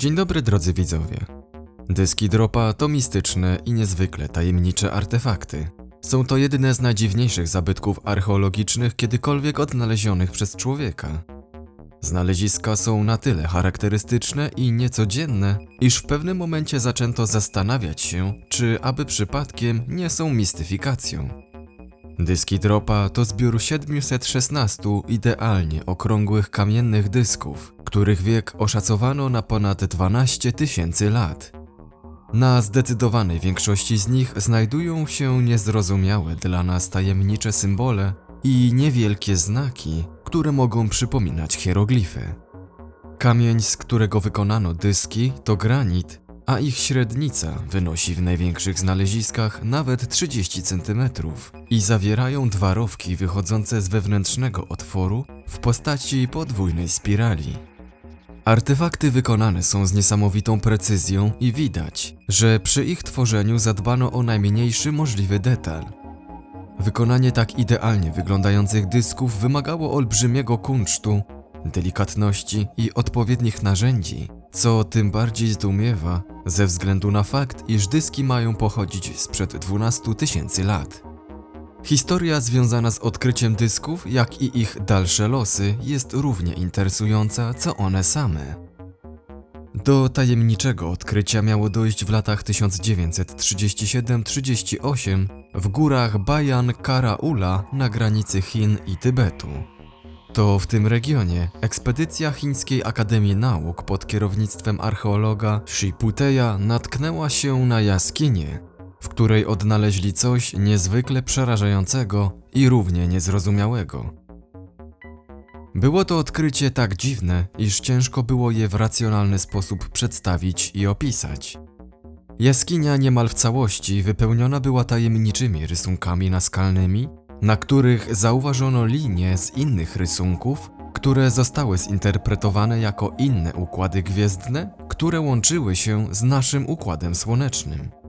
Dzień dobry drodzy widzowie. Dyski dropa to mistyczne i niezwykle tajemnicze artefakty. Są to jedne z najdziwniejszych zabytków archeologicznych kiedykolwiek odnalezionych przez człowieka. Znaleziska są na tyle charakterystyczne i niecodzienne, iż w pewnym momencie zaczęto zastanawiać się, czy aby przypadkiem nie są mistyfikacją. Dyski dropa to zbiór 716 idealnie okrągłych kamiennych dysków, których wiek oszacowano na ponad 12 tysięcy lat. Na zdecydowanej większości z nich znajdują się niezrozumiałe dla nas tajemnicze symbole i niewielkie znaki, które mogą przypominać hieroglify. Kamień, z którego wykonano dyski, to granit, a ich średnica wynosi w największych znaleziskach nawet 30 cm i zawierają dwa rowki wychodzące z wewnętrznego otworu w postaci podwójnej spirali. Artefakty wykonane są z niesamowitą precyzją i widać, że przy ich tworzeniu zadbano o najmniejszy możliwy detal. Wykonanie tak idealnie wyglądających dysków wymagało olbrzymiego kunsztu, delikatności i odpowiednich narzędzi, co tym bardziej zdumiewa ze względu na fakt, iż dyski mają pochodzić sprzed 12 tysięcy lat. Historia związana z odkryciem dysków, jak i ich dalsze losy, jest równie interesująca co one same. Do tajemniczego odkrycia miało dojść w latach 1937-38 w górach Bayan Karaula na granicy Chin i Tybetu. To w tym regionie ekspedycja Chińskiej Akademii Nauk pod kierownictwem archeologa Shiputeya natknęła się na jaskinię, w której odnaleźli coś niezwykle przerażającego i równie niezrozumiałego. Było to odkrycie tak dziwne, iż ciężko było je w racjonalny sposób przedstawić i opisać. Jaskinia niemal w całości wypełniona była tajemniczymi rysunkami naskalnymi, na których zauważono linie z innych rysunków, które zostały zinterpretowane jako inne układy gwiezdne, które łączyły się z naszym układem słonecznym.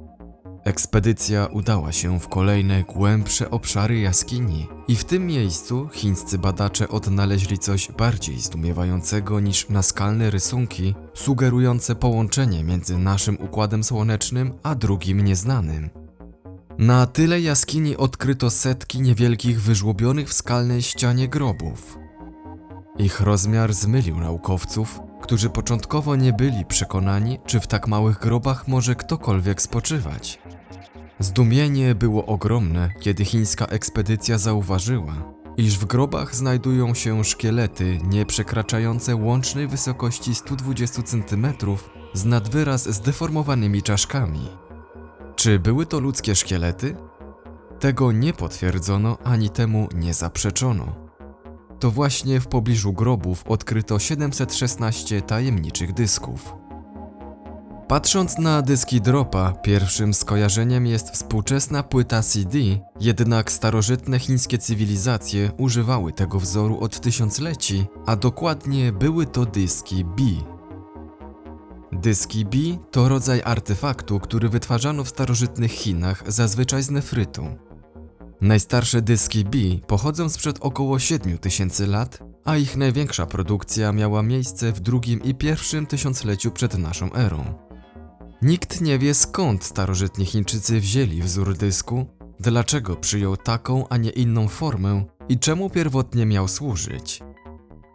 Ekspedycja udała się w kolejne głębsze obszary jaskini i w tym miejscu chińscy badacze odnaleźli coś bardziej zdumiewającego niż naskalne rysunki sugerujące połączenie między naszym układem słonecznym a drugim nieznanym. Na tyle jaskini odkryto setki niewielkich wyżłobionych w skalnej ścianie grobów. Ich rozmiar zmylił naukowców, którzy początkowo nie byli przekonani, czy w tak małych grobach może ktokolwiek spoczywać. Zdumienie było ogromne, kiedy chińska ekspedycja zauważyła, iż w grobach znajdują się szkielety nie przekraczające łącznej wysokości 120 cm z nadwyraz zdeformowanymi czaszkami. Czy były to ludzkie szkielety? Tego nie potwierdzono ani temu nie zaprzeczono. To właśnie w pobliżu grobów odkryto 716 tajemniczych dysków. Patrząc na dyski dropa, pierwszym skojarzeniem jest współczesna płyta CD, jednak starożytne chińskie cywilizacje używały tego wzoru od tysiącleci, a dokładnie były to dyski B. Dyski B to rodzaj artefaktu, który wytwarzano w starożytnych Chinach, zazwyczaj z nefrytu. Najstarsze dyski B pochodzą sprzed około 7000 lat, a ich największa produkcja miała miejsce w drugim i pierwszym tysiącleciu przed naszą erą. Nikt nie wie skąd starożytni Chińczycy wzięli wzór dysku, dlaczego przyjął taką, a nie inną formę i czemu pierwotnie miał służyć.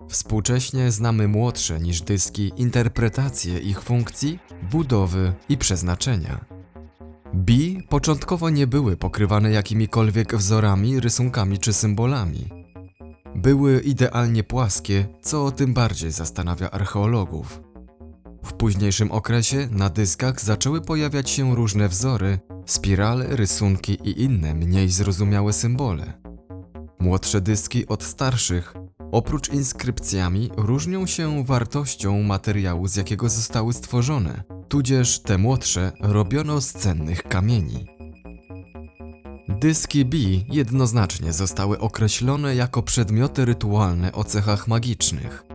Współcześnie znamy młodsze niż dyski interpretacje ich funkcji, budowy i przeznaczenia. B początkowo nie były pokrywane jakimikolwiek wzorami, rysunkami czy symbolami. Były idealnie płaskie, co tym bardziej zastanawia archeologów. Późniejszym okresie na dyskach zaczęły pojawiać się różne wzory, spirale, rysunki i inne mniej zrozumiałe symbole. Młodsze dyski od starszych, oprócz inskrypcjami, różnią się wartością materiału, z jakiego zostały stworzone, tudzież te młodsze robiono z cennych kamieni. Dyski B jednoznacznie zostały określone jako przedmioty rytualne o cechach magicznych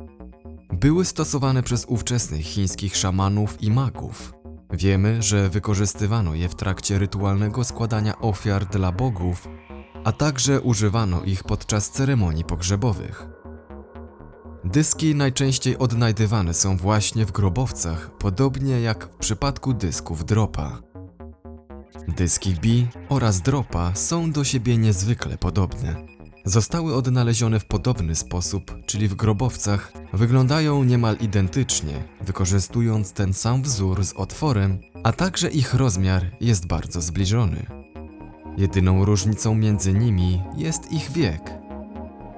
były stosowane przez ówczesnych chińskich szamanów i magów. Wiemy, że wykorzystywano je w trakcie rytualnego składania ofiar dla bogów, a także używano ich podczas ceremonii pogrzebowych. Dyski najczęściej odnajdywane są właśnie w grobowcach, podobnie jak w przypadku dysków dropa. Dyski B oraz dropa są do siebie niezwykle podobne. Zostały odnalezione w podobny sposób, czyli w grobowcach, wyglądają niemal identycznie, wykorzystując ten sam wzór z otworem, a także ich rozmiar jest bardzo zbliżony. Jedyną różnicą między nimi jest ich wiek.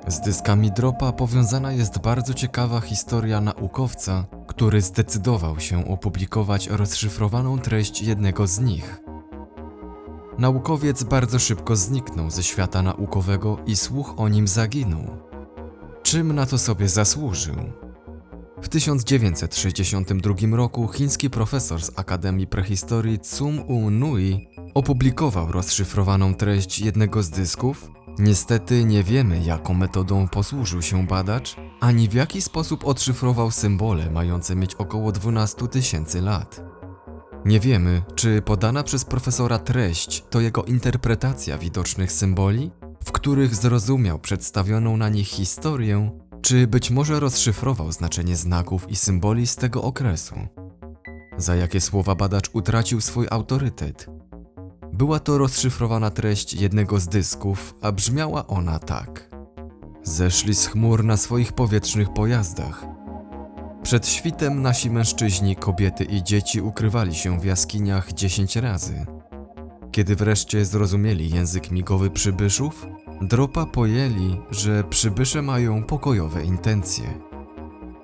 Z dyskami dropa powiązana jest bardzo ciekawa historia naukowca, który zdecydował się opublikować rozszyfrowaną treść jednego z nich. Naukowiec bardzo szybko zniknął ze świata naukowego i słuch o nim zaginął. Czym na to sobie zasłużył? W 1962 roku chiński profesor z Akademii Prehistorii Tsum U Nui opublikował rozszyfrowaną treść jednego z dysków. Niestety nie wiemy, jaką metodą posłużył się badacz, ani w jaki sposób odszyfrował symbole mające mieć około 12 tysięcy lat. Nie wiemy, czy podana przez profesora treść to jego interpretacja widocznych symboli, w których zrozumiał przedstawioną na nich historię, czy być może rozszyfrował znaczenie znaków i symboli z tego okresu. Za jakie słowa badacz utracił swój autorytet? Była to rozszyfrowana treść jednego z dysków, a brzmiała ona tak. Zeszli z chmur na swoich powietrznych pojazdach. Przed świtem nasi mężczyźni, kobiety i dzieci ukrywali się w jaskiniach dziesięć razy. Kiedy wreszcie zrozumieli język migowy przybyszów, dropa pojęli, że przybysze mają pokojowe intencje.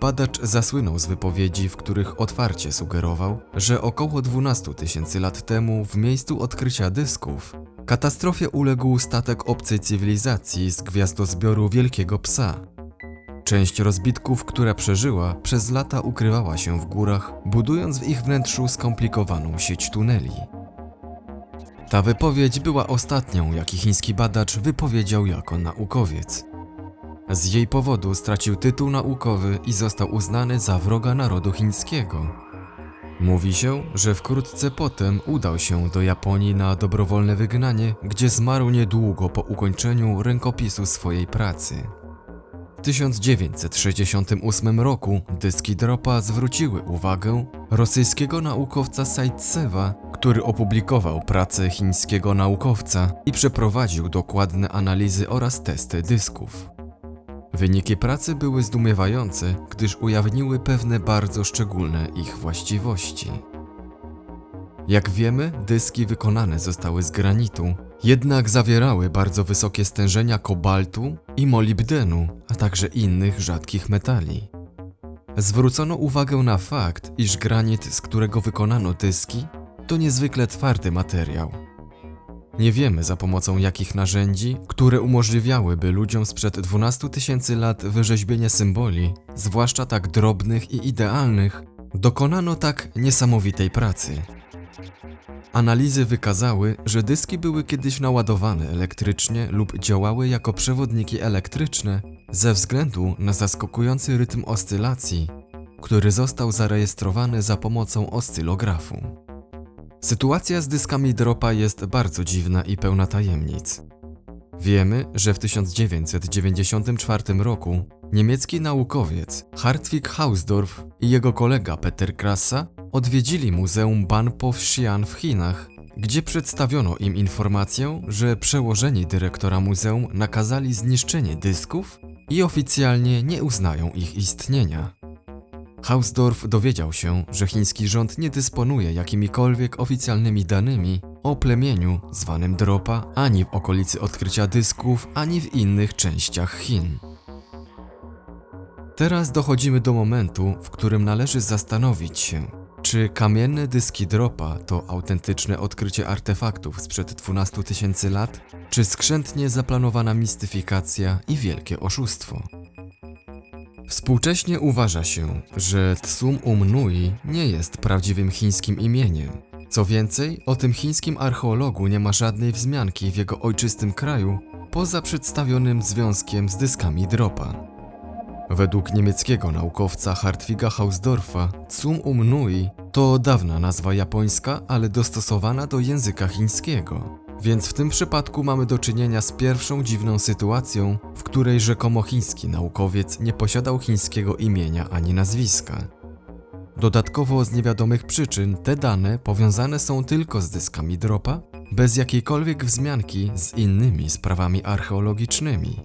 Badacz zasłynął z wypowiedzi, w których otwarcie sugerował, że około 12 tysięcy lat temu, w miejscu odkrycia dysków, katastrofie uległ statek obcej cywilizacji z gwiazdozbioru Wielkiego Psa. Część rozbitków, która przeżyła, przez lata ukrywała się w górach, budując w ich wnętrzu skomplikowaną sieć tuneli. Ta wypowiedź była ostatnią, jaki chiński badacz wypowiedział jako naukowiec. Z jej powodu stracił tytuł naukowy i został uznany za wroga narodu chińskiego. Mówi się, że wkrótce potem udał się do Japonii na dobrowolne wygnanie, gdzie zmarł niedługo po ukończeniu rękopisu swojej pracy. W 1968 roku dyski dropa zwróciły uwagę rosyjskiego naukowca Saitsewa, który opublikował pracę chińskiego naukowca i przeprowadził dokładne analizy oraz testy dysków. Wyniki pracy były zdumiewające, gdyż ujawniły pewne bardzo szczególne ich właściwości. Jak wiemy, dyski wykonane zostały z granitu, jednak zawierały bardzo wysokie stężenia kobaltu i molibdenu, a także innych rzadkich metali. Zwrócono uwagę na fakt, iż granit, z którego wykonano dyski, to niezwykle twardy materiał. Nie wiemy za pomocą jakich narzędzi, które umożliwiałyby ludziom sprzed 12 tysięcy lat wyrzeźbienie symboli, zwłaszcza tak drobnych i idealnych, dokonano tak niesamowitej pracy. Analizy wykazały, że dyski były kiedyś naładowane elektrycznie lub działały jako przewodniki elektryczne ze względu na zaskakujący rytm oscylacji, który został zarejestrowany za pomocą oscylografu. Sytuacja z dyskami dropa jest bardzo dziwna i pełna tajemnic. Wiemy, że w 1994 roku niemiecki naukowiec Hartwig Hausdorff i jego kolega Peter Krassa odwiedzili Muzeum Banpo-Xi'an w Chinach, gdzie przedstawiono im informację, że przełożeni dyrektora muzeum nakazali zniszczenie dysków i oficjalnie nie uznają ich istnienia. Hausdorff dowiedział się, że chiński rząd nie dysponuje jakimikolwiek oficjalnymi danymi o plemieniu zwanym Dropa ani w okolicy odkrycia dysków, ani w innych częściach Chin. Teraz dochodzimy do momentu, w którym należy zastanowić się, czy kamienne dyski Dropa to autentyczne odkrycie artefaktów sprzed 12 tysięcy lat, czy skrzętnie zaplanowana mistyfikacja i wielkie oszustwo. Współcześnie uważa się, że Tsum Um Nui nie jest prawdziwym chińskim imieniem. Co więcej, o tym chińskim archeologu nie ma żadnej wzmianki w jego ojczystym kraju, poza przedstawionym związkiem z dyskami dropa. Według niemieckiego naukowca Hartwiga Hausdorffa, Tsum Um Nui to dawna nazwa japońska, ale dostosowana do języka chińskiego. Więc w tym przypadku mamy do czynienia z pierwszą dziwną sytuacją, w której rzekomo chiński naukowiec nie posiadał chińskiego imienia ani nazwiska. Dodatkowo z niewiadomych przyczyn te dane powiązane są tylko z dyskami dropa, bez jakiejkolwiek wzmianki z innymi sprawami archeologicznymi.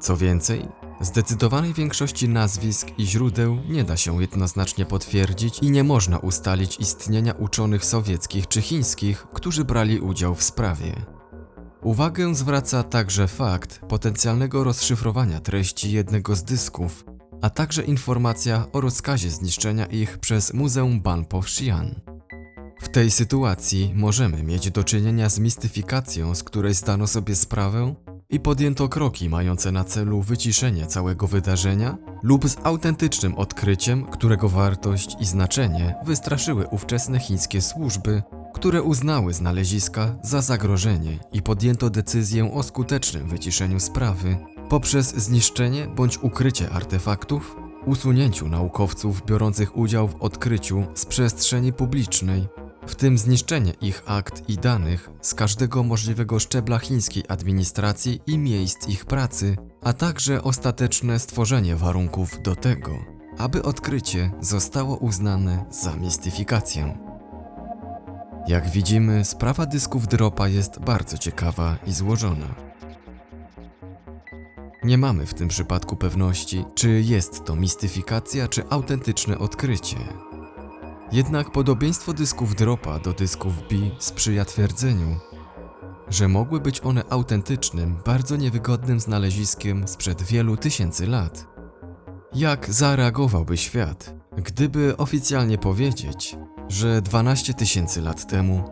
Co więcej, zdecydowanej większości nazwisk i źródeł nie da się jednoznacznie potwierdzić i nie można ustalić istnienia uczonych sowieckich czy chińskich, którzy brali udział w sprawie. Uwagę zwraca także fakt potencjalnego rozszyfrowania treści jednego z dysków, a także informacja o rozkazie zniszczenia ich przez Muzeum Banpo w Xi'an. W tej sytuacji możemy mieć do czynienia z mistyfikacją, z której zdano sobie sprawę i podjęto kroki mające na celu wyciszenie całego wydarzenia, lub z autentycznym odkryciem, którego wartość i znaczenie wystraszyły ówczesne chińskie służby, które uznały znaleziska za zagrożenie i podjęto decyzję o skutecznym wyciszeniu sprawy poprzez zniszczenie bądź ukrycie artefaktów, usunięciu naukowców biorących udział w odkryciu z przestrzeni publicznej, w tym zniszczenie ich akt i danych z każdego możliwego szczebla chińskiej administracji i miejsc ich pracy, a także ostateczne stworzenie warunków do tego, aby odkrycie zostało uznane za mistyfikację. Jak widzimy, sprawa dysków dropa jest bardzo ciekawa i złożona. Nie mamy w tym przypadku pewności, czy jest to mistyfikacja, czy autentyczne odkrycie. Jednak podobieństwo dysków dropa do dysków B sprzyja twierdzeniu, że mogły być one autentycznym, bardzo niewygodnym znaleziskiem sprzed wielu tysięcy lat. Jak zareagowałby świat, gdyby oficjalnie powiedzieć, że 12 tysięcy lat temu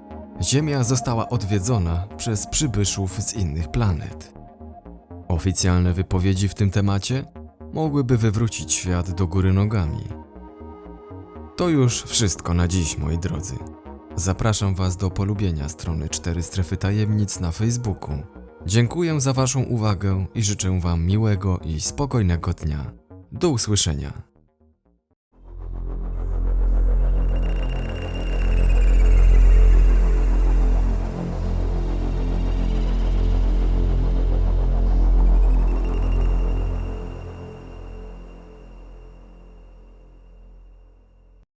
Ziemia została odwiedzona przez przybyszów z innych planet? Oficjalne wypowiedzi w tym temacie mogłyby wywrócić świat do góry nogami. To już wszystko na dziś, moi drodzy. Zapraszam Was do polubienia strony 4 Strefy Tajemnic na Facebooku. Dziękuję za Waszą uwagę i życzę Wam miłego i spokojnego dnia. Do usłyszenia.